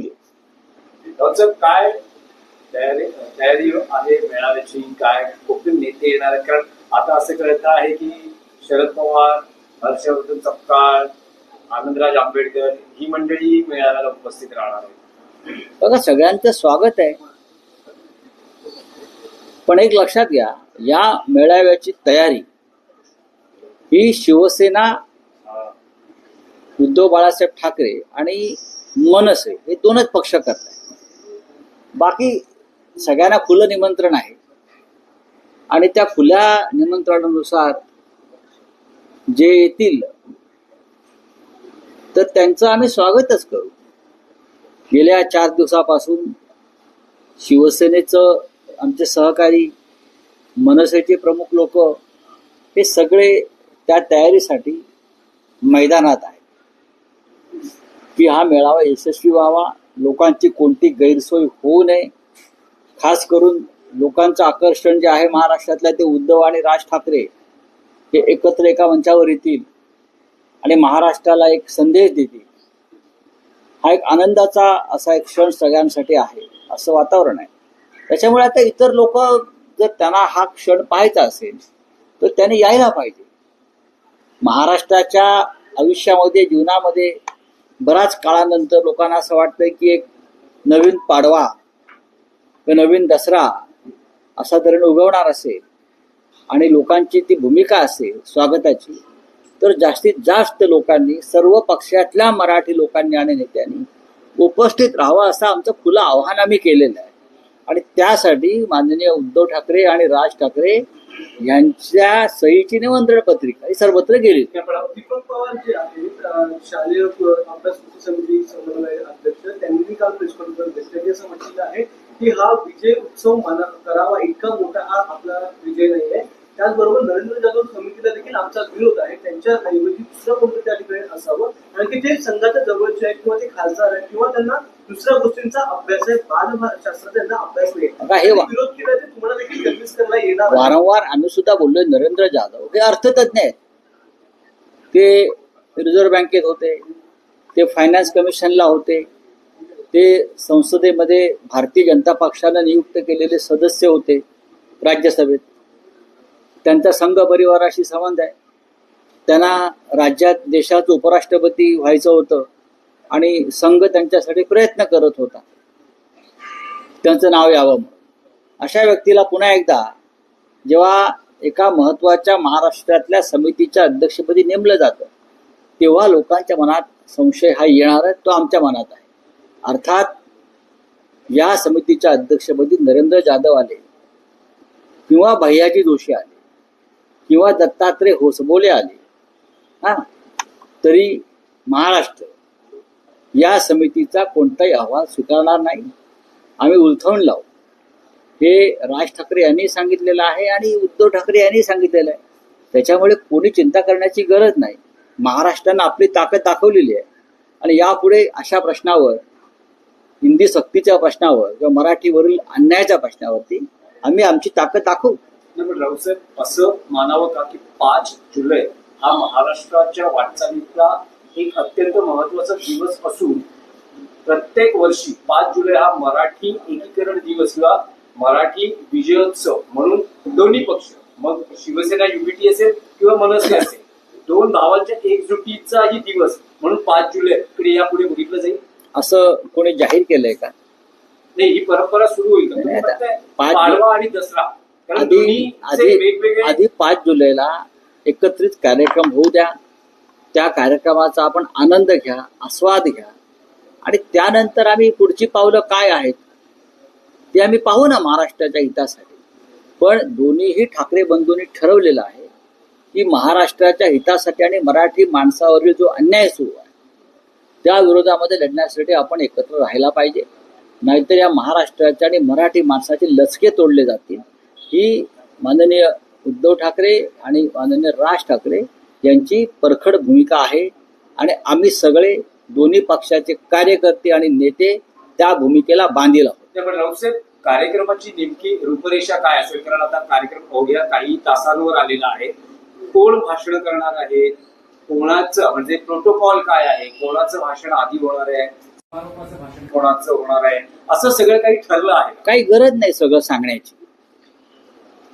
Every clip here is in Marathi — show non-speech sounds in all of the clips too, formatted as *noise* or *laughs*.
बोलूया डॉक्टर काय तयारी तयारी आहे मेळाव्याची? काय कोकण नेते येणार आहेत? कारण आता असं कळत आहे की शरद पवार हर्षवर्धन सपकाळ आनंदराज आंबेडकर ही मंडळी मेळाव्याला उपस्थित राहणार आहे बघा सगळ्यांचं स्वागत आहे. पण एक लक्षात घ्या या मेळाव्याची तयारी ही शिवसेना उद्धव बाळासाहेब ठाकरे आणि मनसे हे दोनच पक्ष करतात बाकी सगळ्यांना खुलं निमंत्रण आहे. आणि त्या खुल्या निमंत्रणानुसार जे येतील तर त्यांचं आम्ही स्वागतच करू. गेल्या चार दिवसापासून शिवसेनेचं आमचे सहकारी मनसेचे प्रमुख लोक हे सगळे त्या तयारीसाठी मैदानात आहेत. की हा मेळावा यशस्वी व्हावा. लोकांची कोणती गैरसोय होऊ नये. खास करून लोकांचं आकर्षण जे आहे महाराष्ट्रातल्या ते उद्धव आणि राज ठाकरे हे एकत्र एका मंचावर येतील आणि महाराष्ट्राला एक संदेश देतील. हा एक आनंदाचा असा एक क्षण सगळ्यांसाठी आहे असं वातावरण आहे. त्याच्यामुळे आता इतर लोक जर त्यांना हा क्षण पाहायचा असेल तर त्याने यायला पाहिजे. महाराष्ट्राच्या आयुष्यामध्ये जीवनामध्ये बराच काळानंतर लोकांना असं वाटतं की एक नवीन पाडवा किंवा नवीन दसरा असा तऱ्हेने उगवणार असेल आणि लोकांची ती भूमिका असेल स्वागताची तर जास्तीत जास्त लोकांनी सर्व पक्षातल्या मराठी लोकांनी आणि नेत्यांनी उपस्थित राहावं असं आमचं खुलं आव्हान आम्ही केलेलं आहे. आणि त्यासाठी माननीय उद्धव ठाकरे आणि राज ठाकरे यांच्या सहीची निमंत्रण पत्रिका ही सर्वत्र गेली दीपक पवार जे आहेत शालेय अभ्यास कृती समिती समन्वय अध्यक्ष त्यांनी काल प्रेस कॉन्फरन्स घेतली असं म्हटलेलं आहे की हा विजय उत्सव मना करावा इतका मोठा हा आपला विजय नाही आहे. त्याचबरोबर नरेंद्र जाधव समितीला देखील आमचा विरोध आहे. त्यांच्या ऐवजी दुसरं कोणतं त्या ठिकाणी असावं? कारण की ते संघाच्या जवळचे आहेत किंवा ते खासदार आहेत किंवा त्यांना दुसऱ्या गोष्टींचा अभ्यास आहे. बालशास्त्र त्यांना अभ्यास नाही. हे विरोध केला तुम्हाला देखील कन्व्हिन्स करता येणार. वारंवार आम्ही सुद्धा बोललोय नरेंद्र जाधव. हे अर्थतज्ञ आहेत. ते रिझर्व्ह बँकेत होते. ते फायनान्स कमिशनला होते. ते संसदेमध्ये भारतीय जनता पक्षानं नियुक्त केलेले सदस्य होते राज्यसभेत. त्यांचा संघ परिवाराशी संबंध आहे. त्यांना राज्यात देशाचं उपराष्ट्रपती व्हायचं होतं. आणि संघ त्यांच्यासाठी प्रयत्न करत होता. त्यांचं नाव यावं म्हणून. अशा व्यक्तीला पुन्हा एकदा जेव्हा एका महत्त्वाच्या महाराष्ट्रातल्या समितीच्या अध्यक्षपदी नेमलं जातं तेव्हा लोकांच्या मनात संशय हा येणार आहे तो आमच्या मनात आहे. अर्थात या समितीच्या अध्यक्षपदी नरेंद्र जाधव आले किंवा भैयाजी जोशी आले किंवा दत्तात्रय होसबोले आले हा तरी महाराष्ट्र या समितीचा कोणताही अहवाल स्वीकारणार नाही. आम्ही उलथवून लावू. हे राज ठाकरे यांनी सांगितलेलं आहे आणि उद्धव ठाकरे यांनी सांगितलेलं आहे. त्याच्यामुळे कोणी चिंता करण्याची गरज नाही. महाराष्ट्रानं आपली ताकद दाखवलेली आहे. आणि यापुढे अशा प्रश्नावर हिंदी सक्तीच्या प्रश्नावर किंवा मराठीवरील अन्यायाच्या प्रश्नावरती आम्ही आमची ताकद दाखवू. नाही, असं मानावं का की पाच जुलै हा महाराष्ट्राच्या वाटचालीचा एक अत्यंत महत्त्वाचा दिवस असून प्रत्येक वर्षी पाच जुलै हा मराठी एकीकरण दिवस किंवा मराठी विजयोत्सव म्हणून दोन्ही पक्ष मग शिवसेना युपीटी असेल किंवा मनसे असेल दोन भावांच्या एकजुटीचा ही दिवस म्हणून पाच जुलै कडे यापुढे बघितलं जाईल. असं कोणी जाहीर केलंय का? नाही ही परंपरा सुरू होईल. पाडवा आणि दसरा आधी आधी वेगवेगळे आधी पाच जुलैला एकत्रित कार्यक्रम होऊ द्या. त्या कार्यक्रमाचा आपण आनंद घ्या आस्वाद घ्या. आणि त्यानंतर आम्ही पुढची पावलं काय आहेत ते आम्ही पाहू ना महाराष्ट्राच्या हितासाठी. पण दोन्हीही ठाकरे बंधूंनी ठरवलेलं आहे की महाराष्ट्राच्या हितासाठी आणि मराठी माणसावरील जो अन्याय सुरू आहे त्या विरोधामध्ये लढण्यासाठी आपण एकत्र राहायला पाहिजे. नाहीतर या महाराष्ट्राच्या आणि मराठी माणसाचे लचके तोडले जातील. ही माननीय उद्धव ठाकरे आणि माननीय राज ठाकरे यांची परखड भूमिका आहे आणि आम्ही सगळे दोन्ही पक्षाचे कार्यकर्ते आणि नेते त्या भूमिकेला बांधील आहोत. कार्यक्रमाची नेमकी रूपरेषा काय असेल? कारण आता कार्यक्रम अवघ्या काही तासांवर आलेला आहे. कोण भाषण करणार आहे? कोणाचं म्हणजे प्रोटोकॉल काय आहे? कोणाचं भाषण आधी होणार आहे? कोणाचं होणार आहे? असं सगळं काही ठरलं आहे. काही गरज नाही सगळं सांगण्याची.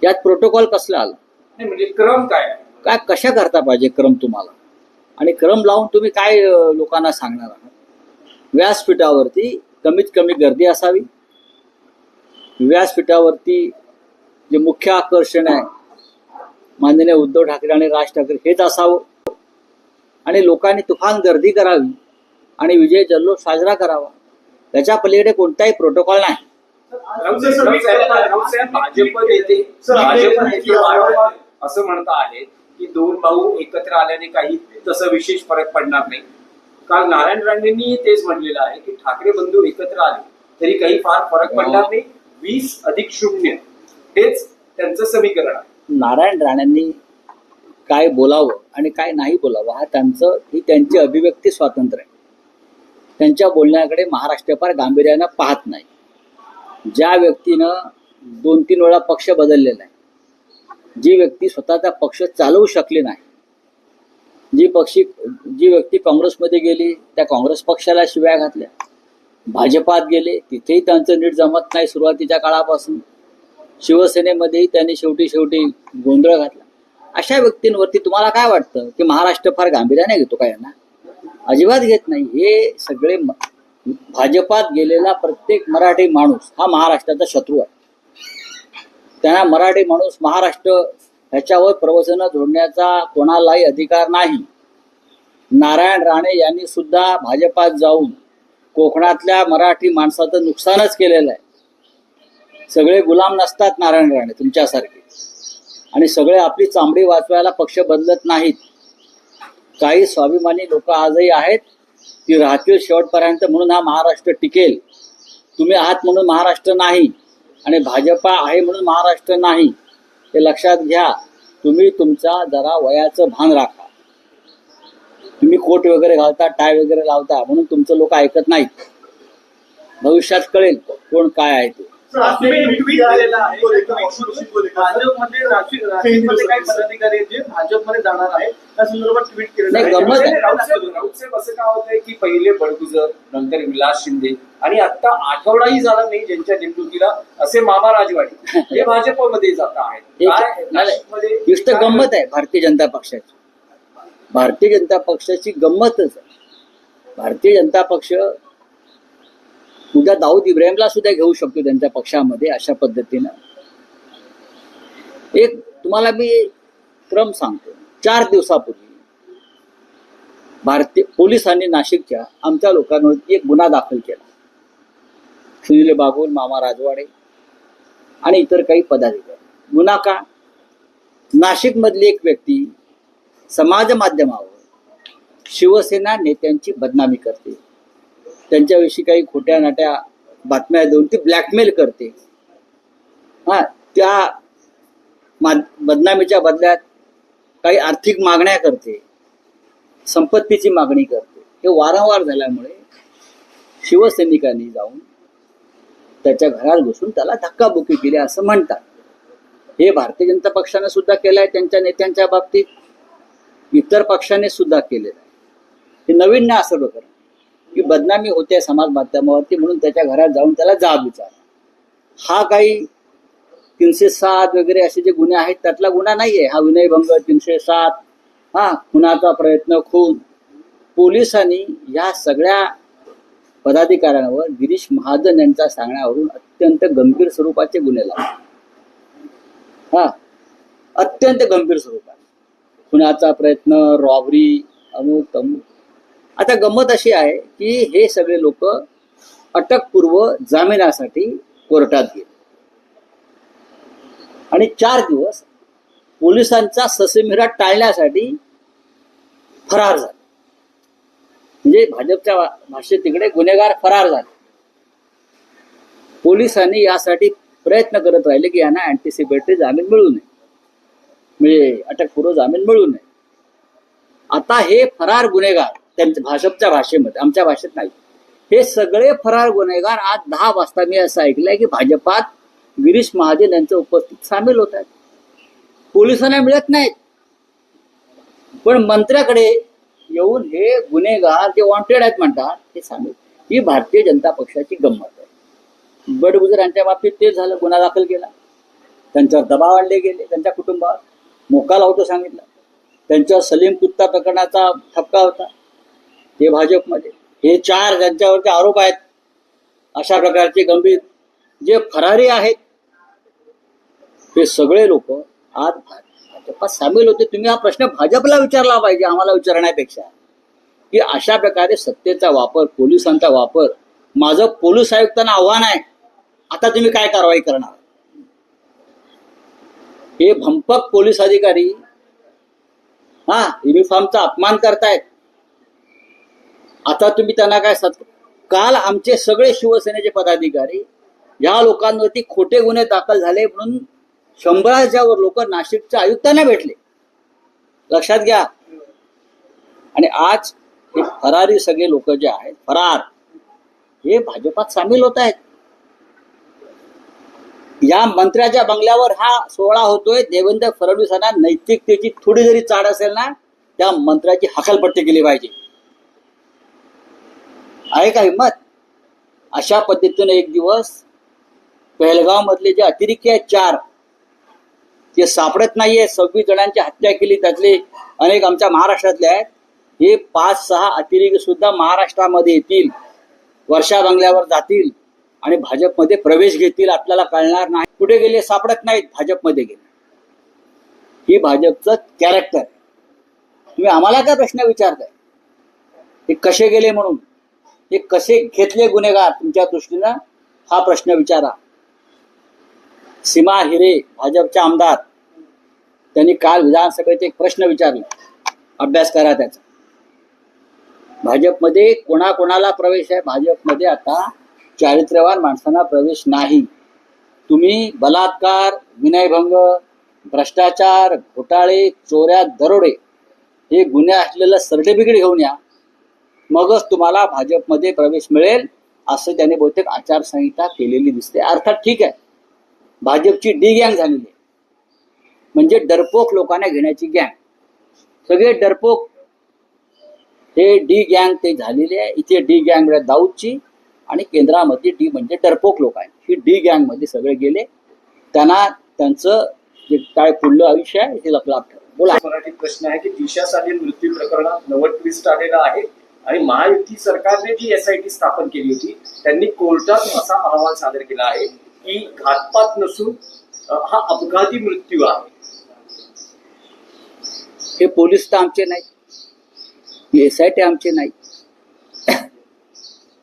यात प्रोटोकॉल कसला आला? नाही म्हणजे क्रम काय आहे? काय कशा करता पाहिजे क्रम तुम्हाला? आणि क्रम लावून तुम्ही काय लोकांना सांगणार आहात? व्यासपीठावरती कमीत कमी गर्दी असावी. व्यासपीठावरती जे मुख्य आकर्षण आहे माननीय उद्धव ठाकरे आणि राज ठाकरे हेच असावं. आणि लोकांनी तुफान गर्दी करावी आणि विजय जल्लोष साजरा करावा. त्याच्या पलीकडे कोणताही प्रोटोकॉल नाही. भाजप नेते भाजप नेते वारंवार असं म्हणत आहेत की दोन भाऊ एकत्र आल्याने काही तसं विशेष फरक पडणार नाही. काल नारायण राणेंनी तेच म्हणलेलं आहे की ठाकरे बंधू एकत्र आले तरी काही फार फरक पडणार नाही. वीस अधिक शून्य. हेच त्यांचं समीकरण आहे. नारायण राणेंनी काय बोलावं आणि काय नाही बोलावं हा त्यांचं ही त्यांची अभिव्यक्ती स्वातंत्र्य आहे. त्यांच्या बोलण्याकडे महाराष्ट्र फार गांभीर्यानं पाहत नाही. ज्या व्यक्तीनं दोन तीन वेळा पक्ष बदललेला आहे जी व्यक्ती स्वतःचा पक्ष चालवू शकली नाही जी पक्षी जी व्यक्ती काँग्रेसमध्ये गेली त्या काँग्रेस पक्षाला शिव्या घातल्या. भाजपात गेले तिथेही त्यांचं नीट जमत नाही सुरुवातीच्या काळापासून. शिवसेनेमध्येही त्यांनी शेवटी शेवटी गोंधळ घातला. अशा व्यक्तींवरती तुम्हाला काय वाटतं? की महाराष्ट्र फार गांभीर्याने घेतो का यांना? अजिबात घेत नाही. हे सगळे म- भाजपात गेलेला प्रत्येक मराठी माणूस हा महाराष्ट्राचा शत्रू आहे. त्यांना मराठी माणूस महाराष्ट्र ह्याच्यावर प्रवचनं जोडण्याचा कोणालाही अधिकार नाही. नारायण राणे यांनी सुद्धा भाजपात जाऊन कोकणातल्या मराठी माणसाचं नुकसानच केलेलं आहे. सगळे गुलाम नसतात नारायण राणे तुमच्यासारखे. आणि सगळे आपली चांबडी वाचवायला पक्ष बदलत नाहीत. काही स्वाभिमानी लोक आजही आहेत ती राहतील शेवटपर्यंत म्हणून हा महाराष्ट्र टिकेल. तुम्ही आहात म्हणून महाराष्ट्र नाही. आणि भाजपा आहे म्हणून महाराष्ट्र नाही हे लक्षात घ्या. तुम्ही तुमचा जरा वयाचं भान राखा. तुम्ही कोट वगैरे घालता टाय वगैरे लावता म्हणून तुमचं लोक ऐकत नाहीत. भविष्यात कळेल कोण काय आहे ते. भाजपमध्ये राष्ट्रीय राष्ट्रीयमध्ये काही पदाधिकारी आहेत जे भाजपमध्ये जाणार त्या संदर्भात ट्विट आहे. आहे. म्हणजे असं का होतंय की पहिले बडगुजर नंतर विलास शिंदे आणि आता आठवडाही झाला नाही ज्यांच्या नेमणुकीला असे मामा राजवाडे हे *laughs* भाजपमध्ये जात आहेत. काय गंमत आहे भारतीय जनता पक्षाची. भारतीय जनता पक्षाची गंमतच आहे. भारतीय जनता पक्ष उद्या दाऊद इब्राहिमला सुद्धा घेऊ शकतो त्यांच्या पक्षामध्ये अशा पद्धतीनं. एक तुम्हाला मी क्रम सांगतो. चार दिवसापूर्वी भारतीय पोलिसांनी नाशिकच्या आमच्या लोकांवर एक गुन्हा दाखल केला. सुनील बागुल मामा राजवाडे आणि इतर काही पदाधिकारी. गुन्हा का? नाशिकमधली एक व्यक्ती समाज माध्यमावर शिवसेना नेत्यांची बदनामी करते. त्यांच्याविषयी काही खोट्या नाट्या बातम्या देऊन ती ब्लॅकमेल करते. हा त्या मा- बदनामीच्या बदल्यात काही आर्थिक मागण्या करते. संपत्तीची मागणी करते. हे वारंवार झाल्यामुळे शिवसैनिकांनी जाऊन त्याच्या घरात घुसून त्याला धक्काबुक्की केली असं म्हणतात. हे भारतीय जनता पक्षाने सुद्धा केलं आहे त्यांच्या नेत्यांच्या बाबतीत. इतर पक्षाने सुद्धा केलेलं आहे. हे नवीन नाही असं प्रकरण की बदनामी होते समाज माध्यमावरती म्हणून त्याच्या घरात जाऊन त्याला जाब विचार. हा काही तीनशे सात वगैरे असे जे गुन्हे आहेत त्यातला गुन्हा नाहीये. हा विनयभंग तीनशे सात. हा खुनाचा प्रयत्न खून पोलिसांनी या सगळ्या पदाधिकाऱ्यांवर गिरीश महाजन यांच्या सांगण्यावरून अत्यंत गंभीर स्वरूपाचे गुन्हे लावले. हा अत्यंत गंभीर स्वरूपात खुनाचा प्रयत्न रॉबरी अमुक तमुक आता गंमत अशी आहे की हे सगळे लोक अटकपूर्व जामिनासाठी कोर्टात गेले. आणि चार दिवस पोलिसांचा ससेमिरा टाळण्यासाठी फरार झाले. म्हणजे भाजपच्या भाषेत तिकडे गुन्हेगार फरार झाले. पोलिसांनी यासाठी प्रयत्न करत राहिले की यांना अँटिसिपेटरी जामीन मिळू नये. म्हणजे अटकपूर्व जामीन मिळू नये. आता हे फरार गुन्हेगार त्यांच्या भाजपच्या भाषेमध्ये आमच्या भाषेत नाही. हे सगळे फरार गुन्हेगार आज दहा वाजता मी असं ऐकलंय की भाजपात गिरीश महाजन यांच्या उपस्थित सामील होत आहेत. पोलिसांना मिळत नाहीत. पण मंत्र्याकडे येऊन हे गुन्हेगार जे वॉन्टेड आहेत म्हणतात ते सामील. ही भारतीय जनता पक्षाची गंमत आहे. बडगुजरांच्या बाबतीत ते झालं गुन्हा दाखल केला. त्यांच्यावर दबाव आणले गेले त्यांच्या कुटुंबावर. मोका लावतो सांगितलं. त्यांच्यावर सलीम कुत्ता प्रकरणाचा ठपका होता. ते भाजपमध्ये. हे चार ज्यांच्यावरती आरोप आहेत. अशा प्रकारचे गंभीर जे फरारी आहेत हे सगळे लोक आज भाजपात सामील होते. तुम्ही हा प्रश्न भाजपला विचारला पाहिजे आम्हाला विचारण्यापेक्षा. की अशा प्रकारे सत्तेचा वापर पोलिसांचा वापर माझं पोलीस आयुक्तांना आव्हान आहे. आता तुम्ही काय कारवाई करणार? हे भंपक पोलीस अधिकारी हा युनिफॉर्मचा अपमान करतायत. आता तुम्ही त्यांना काय सत काल आमचे सगळे शिवसेनेचे पदाधिकारी या लोकांवरती खोटे गुन्हे दाखल झाले म्हणून शंभराच्या वर लोक नाशिकच्या आयुक्तांना भेटले. लक्षात घ्या. आणि आज हे फरारी सगळे लोक जे आहेत फरार हे भाजपात सामील होत आहेत. या मंत्र्याच्या बंगल्यावर हा सोहळा होतोय. देवेंद्र फडणवीसांना नैतिकतेची थोडी जरी चाड असेल ना त्या मंत्र्याची हकालपट्टी केली पाहिजे. आहे का हिंमत? अशा पद्धतीने एक दिवस पहलगाव मधले जे अतिरेकी आहेत चार ते सापडत नाहीये. सव्वीस जणांची हत्या केली त्यातले अनेक आमच्या महाराष्ट्रातले आहेत. हे पाच सहा अतिरेकी सुद्धा महाराष्ट्रामध्ये येतील वर्षा बंगल्यावर जातील आणि भाजपमध्ये प्रवेश घेतील आपल्याला कळणार नाही. कुठे गेले? सापडत नाहीत भाजपमध्ये गेले. ही भाजपचं कॅरेक्टर तुम्ही आम्हाला काय प्रश्न विचारताय? ते कसे गेले म्हणून? ते कसे घेतले गुन्हेगार तुमच्या दृष्टीनं? हा प्रश्न विचारा. सीमा हिरे भाजपचे आमदार त्यांनी काल विधानसभेत एक प्रश्न विचारला. अभ्यास करा त्याचा. भाजपमध्ये कोणाकोणाला प्रवेश आहे? भाजपमध्ये आता चारित्र्यवान माणसांना प्रवेश नाही. तुम्ही बलात्कार विनयभंग भ्रष्टाचार घोटाळे चोऱ्या दरोडे हे गुन्हे असलेलं सर्टिफिकेट घेऊन या. मगच तुम्हाला भाजपमध्ये प्रवेश मिळेल असं त्याने बहुतेक आचारसंहिता केलेली दिसते. अर्थात ठीक आहे भाजपची डी गँग झालेली आहे. म्हणजे डरपोक लोकांना घेण्याची गँग. सगळे डरपोक हे डी गँग ते झालेले आहे. इथे डी गँग म्हणजे दाऊदची आणि केंद्रामध्ये डी म्हणजे डरपोक लोक आहेत. ही डी गँगमध्ये सगळे गेले. त्यांना त्यांचं जे काय पुढलं आयुष्य आहे हे लपलाप ठेव बोला. मराठी प्रश्न आहे की दिशासाठी मृत्यू प्रकरणात नवं ट्विस्ट आलेला आहे. आणि महायुती सरकारने जी एसआयटी स्थापन केली होती त्यांनी कोर्टात असा अहवाल सादर केला आहे की घातपात नसून हा अपघाती मृत्यू आहे. हे पोलीस तर आमचे नाही एस आय टी आमचे नाही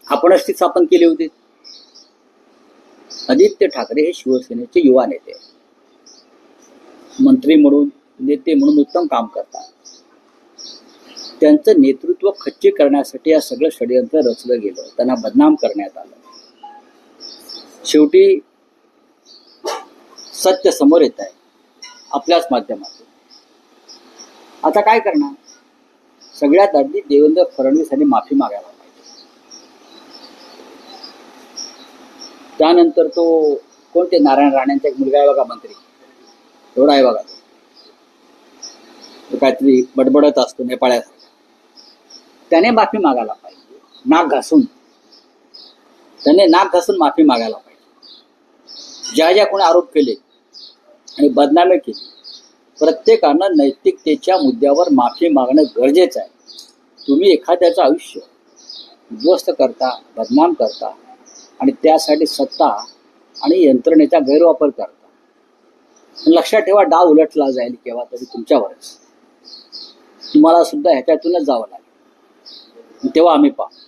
आपणच ती स्थापन केली होती. आदित्य ठाकरे हे शिवसेनेचे युवा नेते. मंत्री म्हणून नेते म्हणून उत्तम काम करतात. त्यांचं नेतृत्व खच्ची करण्यासाठी या सगळं षडयंत्र रचलं गेलं त्यांना बदनाम करण्यात आलं. शेवटी सत्य समोर येत आहे. आपल्याच माध्यमातून. आता काय करणार? सगळ्यात आधी देवेंद्र फडणवीस यांनी माफी मागायला पाहिजे. त्यानंतर तो कोणते नारायण राणेंचा एक मुलगा आहे बघा मंत्री. एवढा आहे बघा. तो. काहीतरी बडबडत असतो नेपाळ्यात त्याने माफी मागायला पाहिजे. नाक घासून. त्याने नाक घासून माफी मागायला पाहिजे. ज्या ज्या कोणी आरोप केले आणि बदनामी केली प्रत्येकानं नैतिकतेच्या मुद्द्यावर माफी मागणं गरजेचं आहे. तुम्ही एखाद्याचं आयुष्य उद्ध्वस्त करता बदनाम करता आणि त्यासाठी सत्ता आणि यंत्रणेचा गैरवापर करता. लक्षात ठेवा डाव उलटला जाईल केव्हा तरी तुमच्यावरच. तुम्हाला सुद्धा ह्याच्यातूनच जावं लागेल. तेव्हा आम्ही पाहू